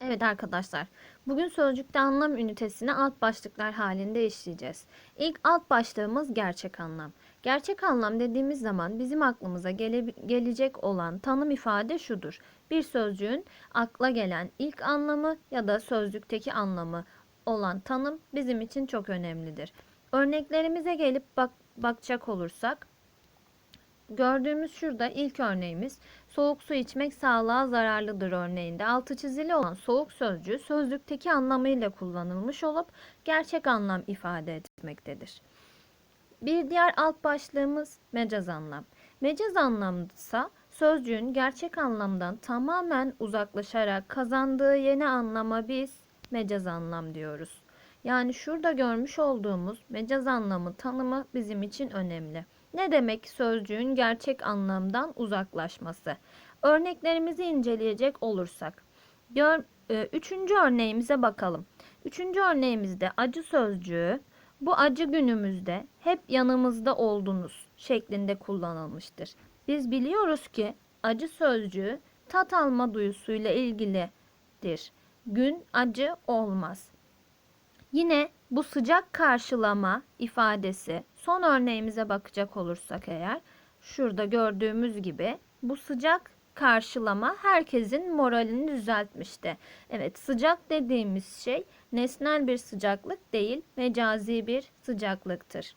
Evet arkadaşlar, bugün sözcükte anlam ünitesini alt başlıklar halinde işleyeceğiz. İlk alt başlığımız gerçek anlam. Gerçek anlam dediğimiz zaman bizim aklımıza gele- gelecek olan tanım ifade şudur. Bir sözcüğün akla gelen ilk anlamı ya da sözcükteki anlamı olan tanım bizim için çok önemlidir. Örneklerimize gelip bak bakacak olursak, Gördüğümüz şurada ilk örneğimiz soğuk su içmek sağlığa zararlıdır örneğinde. Altı çizili olan soğuk sözcüğü sözlükteki anlamıyla kullanılmış olup gerçek anlam ifade etmektedir. Bir diğer alt başlığımız mecaz anlam. Mecaz anlamsa sözcüğün gerçek anlamdan tamamen uzaklaşarak kazandığı yeni anlama biz mecaz anlam diyoruz. Yani şurada görmüş olduğumuz mecaz anlamı tanımı bizim için önemli. Ne demek sözcüğün gerçek anlamdan uzaklaşması? Örneklerimizi inceleyecek olursak. Gör, e, üçüncü örneğimize bakalım. Üçüncü örneğimizde acı sözcüğü bu acı günümüzde hep yanımızda oldunuz şeklinde kullanılmıştır. Biz biliyoruz ki acı sözcüğü tat alma duyusuyla ilgilidir. Gün acı olmaz. Yine bu sıcak karşılama ifadesi son örneğimize bakacak olursak eğer şurada gördüğümüz gibi bu sıcak karşılama herkesin moralini düzeltmişti. Evet sıcak dediğimiz şey nesnel bir sıcaklık değil mecazi bir sıcaklıktır.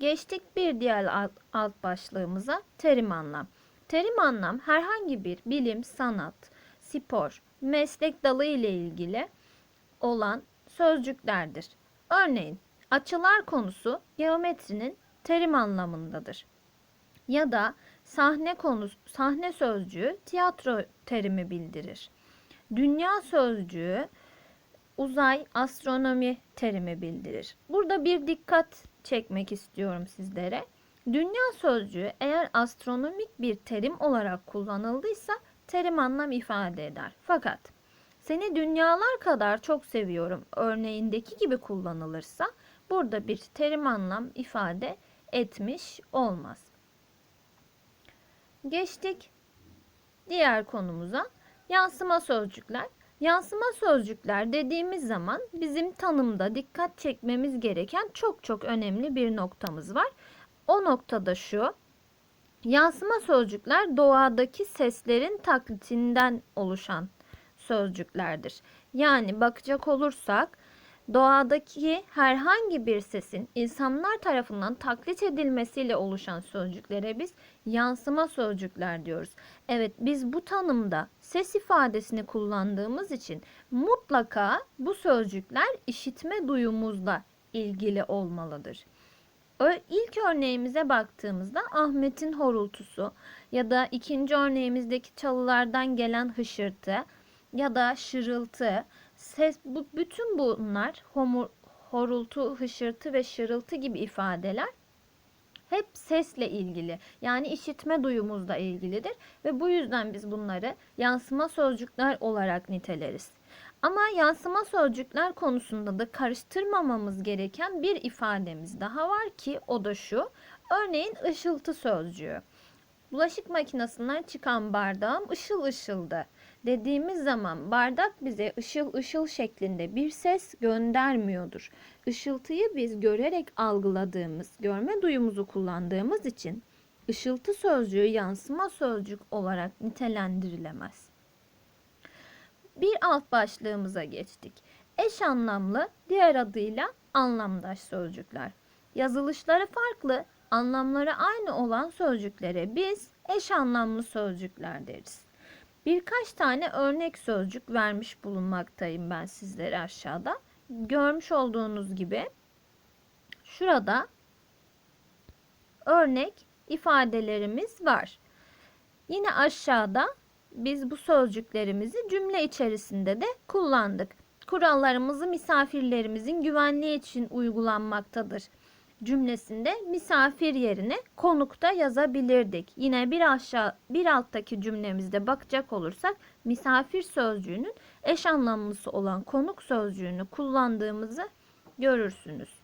Geçtik bir diğer alt, alt başlığımıza terim anlam. Terim anlam herhangi bir bilim, sanat, spor, meslek dalı ile ilgili olan sözcüklerdir. Örneğin açılar konusu geometrinin terim anlamındadır. Ya da sahne konusu sahne sözcüğü tiyatro terimi bildirir. Dünya sözcüğü uzay, astronomi terimi bildirir. Burada bir dikkat çekmek istiyorum sizlere. Dünya sözcüğü eğer astronomik bir terim olarak kullanıldıysa terim anlam ifade eder. Fakat seni dünyalar kadar çok seviyorum örneğindeki gibi kullanılırsa burada bir terim anlam ifade etmiş olmaz. Geçtik diğer konumuza. Yansıma sözcükler. Yansıma sözcükler dediğimiz zaman bizim tanımda dikkat çekmemiz gereken çok çok önemli bir noktamız var. O noktada şu. Yansıma sözcükler doğadaki seslerin taklitinden oluşan sözcüklerdir. Yani bakacak olursak doğadaki herhangi bir sesin insanlar tarafından taklit edilmesiyle oluşan sözcüklere biz yansıma sözcükler diyoruz. Evet biz bu tanımda ses ifadesini kullandığımız için mutlaka bu sözcükler işitme duyumuzla ilgili olmalıdır. İlk örneğimize baktığımızda Ahmet'in horultusu ya da ikinci örneğimizdeki çalılardan gelen hışırtı ya da şırıltı, ses bu bütün bunlar homur, horultu, hışırtı ve şırıltı gibi ifadeler hep sesle ilgili. Yani işitme duyumuzla ilgilidir ve bu yüzden biz bunları yansıma sözcükler olarak niteleriz. Ama yansıma sözcükler konusunda da karıştırmamamız gereken bir ifademiz daha var ki o da şu. Örneğin ışıltı sözcüğü. Bulaşık makinesinden çıkan bardağım ışıl ışıldı dediğimiz zaman bardak bize ışıl ışıl şeklinde bir ses göndermiyordur. Işıltıyı biz görerek algıladığımız, görme duyumuzu kullandığımız için ışıltı sözcüğü yansıma sözcük olarak nitelendirilemez. Bir alt başlığımıza geçtik. Eş anlamlı, diğer adıyla anlamdaş sözcükler. Yazılışları farklı, anlamları aynı olan sözcüklere biz eş anlamlı sözcükler deriz. Birkaç tane örnek sözcük vermiş bulunmaktayım ben sizlere aşağıda. Görmüş olduğunuz gibi şurada örnek ifadelerimiz var. Yine aşağıda biz bu sözcüklerimizi cümle içerisinde de kullandık. Kurallarımızı misafirlerimizin güvenliği için uygulanmaktadır cümlesinde misafir yerine konukta yazabilirdik. Yine bir aşağı bir alttaki cümlemizde bakacak olursak misafir sözcüğünün eş anlamlısı olan konuk sözcüğünü kullandığımızı görürsünüz.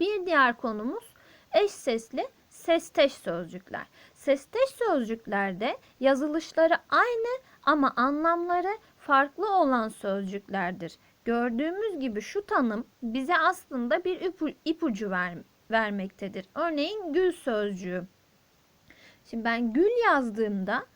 Bir diğer konumuz eş sesli sesteş sözcükler. Sesteş sözcüklerde yazılışları aynı ama anlamları farklı olan sözcüklerdir. Gördüğümüz gibi şu tanım bize aslında bir ipu- ipucu ver, vermektedir. Örneğin gül sözcüğü. Şimdi ben gül yazdığımda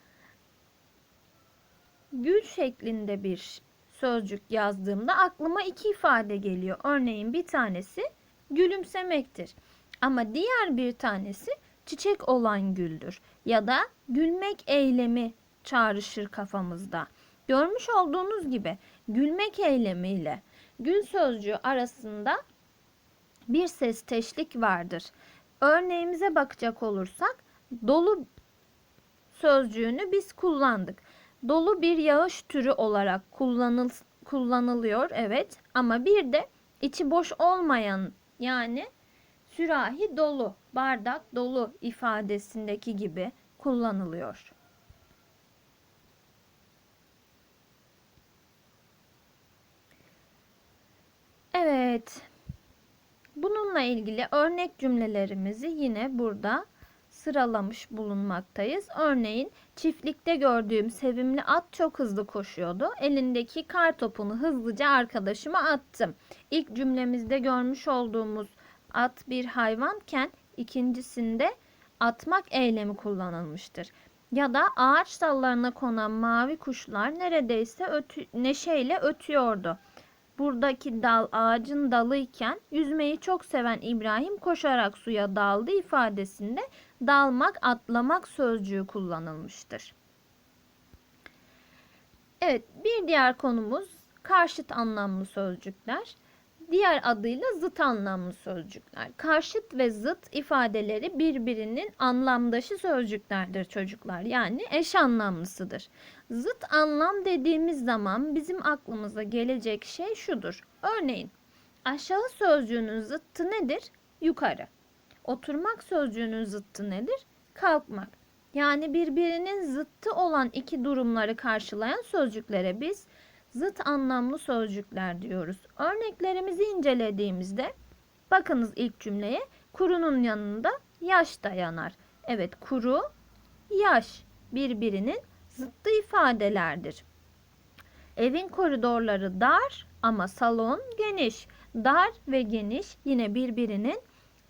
gül şeklinde bir sözcük yazdığımda aklıma iki ifade geliyor. Örneğin bir tanesi gülümsemektir. Ama diğer bir tanesi çiçek olan güldür ya da gülmek eylemi çağrışır kafamızda. Görmüş olduğunuz gibi gülmek eylemiyle gül sözcüğü arasında bir sesteşlik vardır. Örneğimize bakacak olursak dolu sözcüğünü biz kullandık. Dolu bir yağış türü olarak kullanıl kullanılıyor evet ama bir de içi boş olmayan yani sürahi dolu, bardak dolu ifadesindeki gibi kullanılıyor. Evet. Bununla ilgili örnek cümlelerimizi yine burada sıralamış bulunmaktayız. Örneğin çiftlikte gördüğüm sevimli at çok hızlı koşuyordu. Elindeki kar topunu hızlıca arkadaşıma attım. İlk cümlemizde görmüş olduğumuz at bir hayvanken ikincisinde atmak eylemi kullanılmıştır. Ya da ağaç dallarına konan mavi kuşlar neredeyse ötü, neşeyle ötüyordu. Buradaki dal ağacın dalıyken yüzmeyi çok seven İbrahim koşarak suya daldı ifadesinde dalmak, atlamak sözcüğü kullanılmıştır. Evet, bir diğer konumuz karşıt anlamlı sözcükler. Diğer adıyla zıt anlamlı sözcükler. Karşıt ve zıt ifadeleri birbirinin anlamdaşı sözcüklerdir çocuklar. Yani eş anlamlısıdır. Zıt anlam dediğimiz zaman bizim aklımıza gelecek şey şudur. Örneğin aşağı sözcüğünün zıttı nedir? Yukarı. Oturmak sözcüğünün zıttı nedir? Kalkmak. Yani birbirinin zıttı olan iki durumları karşılayan sözcüklere biz zıt anlamlı sözcükler diyoruz. Örneklerimizi incelediğimizde bakınız ilk cümleye kurunun yanında yaş dayanar. Evet kuru, yaş birbirinin zıttı ifadelerdir. Evin koridorları dar ama salon geniş. Dar ve geniş yine birbirinin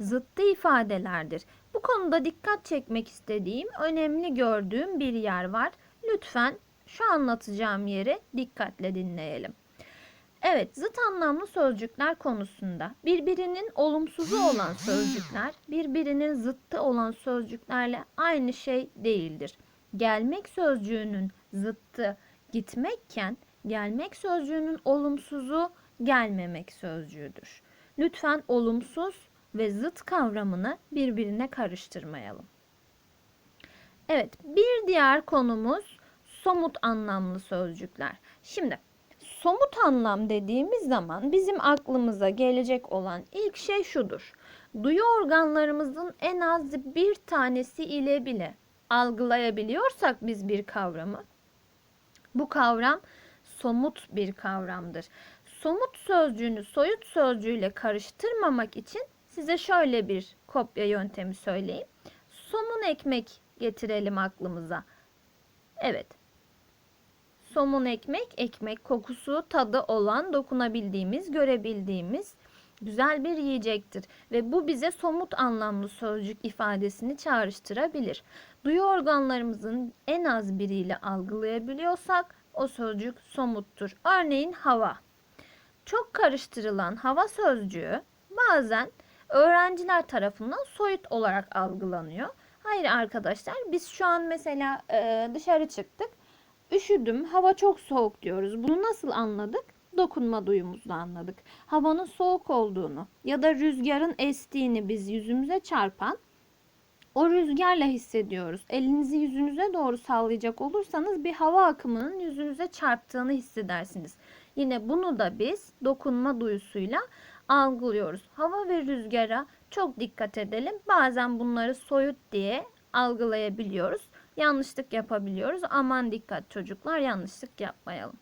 zıttı ifadelerdir. Bu konuda dikkat çekmek istediğim, önemli gördüğüm bir yer var. Lütfen şu anlatacağım yeri dikkatle dinleyelim. Evet, zıt anlamlı sözcükler konusunda birbirinin olumsuzu olan sözcükler, birbirinin zıttı olan sözcüklerle aynı şey değildir. Gelmek sözcüğünün zıttı gitmekken, gelmek sözcüğünün olumsuzu gelmemek sözcüğüdür. Lütfen olumsuz ve zıt kavramını birbirine karıştırmayalım. Evet, bir diğer konumuz somut anlamlı sözcükler. Şimdi somut anlam dediğimiz zaman bizim aklımıza gelecek olan ilk şey şudur. Duyu organlarımızın en az bir tanesi ile bile algılayabiliyorsak biz bir kavramı, bu kavram somut bir kavramdır. Somut sözcüğünü soyut sözcüğüyle karıştırmamak için size şöyle bir kopya yöntemi söyleyeyim. Somun ekmek getirelim aklımıza. Evet. Somun ekmek, ekmek kokusu, tadı olan, dokunabildiğimiz, görebildiğimiz güzel bir yiyecektir ve bu bize somut anlamlı sözcük ifadesini çağrıştırabilir. Duyu organlarımızın en az biriyle algılayabiliyorsak o sözcük somuttur. Örneğin hava. Çok karıştırılan hava sözcüğü bazen öğrenciler tarafından soyut olarak algılanıyor. Hayır arkadaşlar biz şu an mesela dışarı çıktık. Üşüdüm, hava çok soğuk diyoruz. Bunu nasıl anladık? Dokunma duyumuzla anladık. Havanın soğuk olduğunu ya da rüzgarın estiğini biz yüzümüze çarpan o rüzgarla hissediyoruz. Elinizi yüzünüze doğru sallayacak olursanız bir hava akımının yüzünüze çarptığını hissedersiniz. Yine bunu da biz dokunma duyusuyla algılıyoruz. Hava ve rüzgara çok dikkat edelim. Bazen bunları soyut diye algılayabiliyoruz. Yanlışlık yapabiliyoruz. Aman dikkat çocuklar yanlışlık yapmayalım.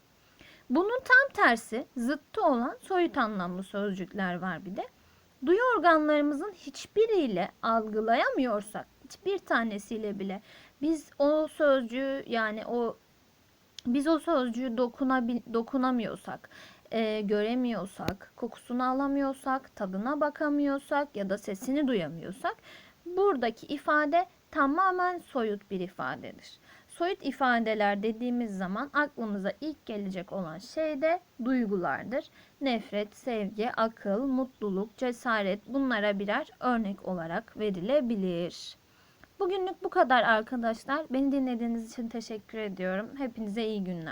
Bunun tam tersi zıttı olan soyut anlamlı sözcükler var bir de. Duyu organlarımızın hiçbiriyle algılayamıyorsak, hiçbir tanesiyle bile biz o sözcüğü yani o biz o sözcüğü dokunabil, dokunamıyorsak, e, göremiyorsak, kokusunu alamıyorsak, tadına bakamıyorsak ya da sesini duyamıyorsak buradaki ifade tamamen soyut bir ifadedir. Soyut ifadeler dediğimiz zaman aklımıza ilk gelecek olan şey de duygulardır. Nefret, sevgi, akıl, mutluluk, cesaret bunlara birer örnek olarak verilebilir. Bugünlük bu kadar arkadaşlar. Beni dinlediğiniz için teşekkür ediyorum. Hepinize iyi günler.